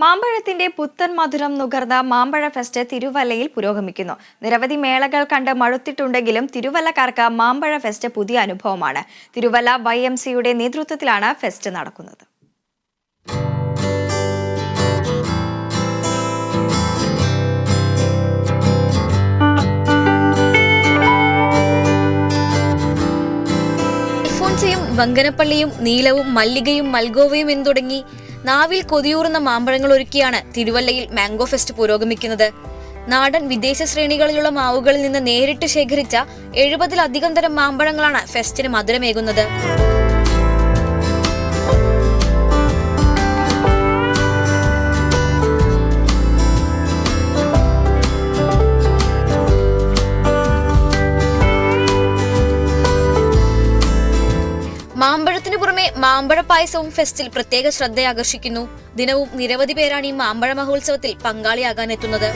മാമ്പഴത്തിന്റെ പുത്തൻ മധുരം നുകർന്ന മാമ്പഴ ഫെസ്റ്റ് തിരുവല്ലയിൽ പുരോഗമിക്കുന്നു. നിരവധി മേളകൾ കണ്ട് മഴുത്തിട്ടുണ്ടെങ്കിലും തിരുവല്ലക്കാർക്ക് മാമ്പഴ ഫെസ്റ്റ് പുതിയ അനുഭവമാണ്. തിരുവല്ല വൈ എം സിയുടെ നേതൃത്വത്തിലാണ് ഫെസ്റ്റ് നടക്കുന്നത്. അൽഫോൻസയും വങ്കനപ്പള്ളിയും നീലവും മല്ലികയും മൽഗോവയും എന്ന് തുടങ്ങി നാവിൽ കൊതിയൂറുന്ന മാമ്പഴങ്ങൾ ഒരുക്കിയാണ് തിരുവല്ലയിൽ മാംഗോ ഫെസ്റ്റ് പുരോഗമിക്കുന്നത്. നാടൻ വിദേശ ശ്രേണികളിലുള്ള മാവുകളിൽ നിന്ന് നേരിട്ട് ശേഖരിച്ച എഴുപതിലധികം തരം മാമ്പഴങ്ങളാണ് ഫെസ്റ്റിന് മധുരമേകുന്നത്. മാമ്പഴ പായസവും ഫെസ്റ്റിൽ പ്രത്യേക ശ്രദ്ധയാകർഷിക്കുന്നു. ദിനവും നിരവധി പേരാണ് ഈ മാമ്പഴ മഹോത്സവത്തിൽ പങ്കാളിയാകാൻ എത്തുന്നത്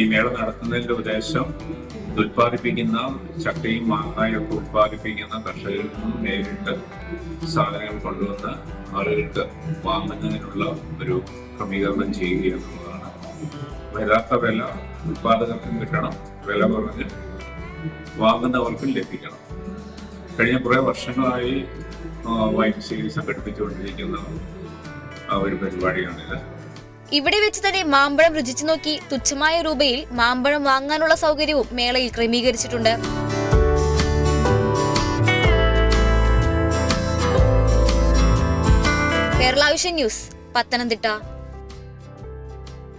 ഈ മേള നടത്തുന്നതിന്റെ ഉദ്ദേശം ഉത്പാദിപ്പിക്കുന്ന ചക്കയും മാങ്ങയൊക്കെ ഉത്പാദിപ്പിക്കുന്ന കർഷകരിൽ നിന്നും നേരിട്ട് സാധനങ്ങൾ കൊണ്ടുവന്ന് ആളുകൾക്ക് വാങ്ങുന്നതിനുള്ള ഒരു ക്രമീകരണം ചെയ്യുക എന്നുള്ളതാണ്. വരാത്ത വില ഉത്പാദകർക്കും കിട്ടണം വില കുറഞ്ഞ് വാങ്ങുന്നവർക്കും ലഭിക്കണം. കഴിഞ്ഞ കുറേ വർഷങ്ങളായി വൈൻ സി സംഘടിപ്പിച്ചുകൊണ്ടിരിക്കുന്ന ഒരു പരിപാടിയാണിത്. ഇവിടെ വെച്ച് തന്നെ മാമ്പഴം രുചിച്ചു നോക്കി തുച്ഛമായ രൂപയിൽ മാമ്പഴം വാങ്ങാനുള്ള സൗകര്യവും മേളയിൽ ക്രമീകരിച്ചിട്ടുണ്ട്. Kerala vision news Pathanamthitta.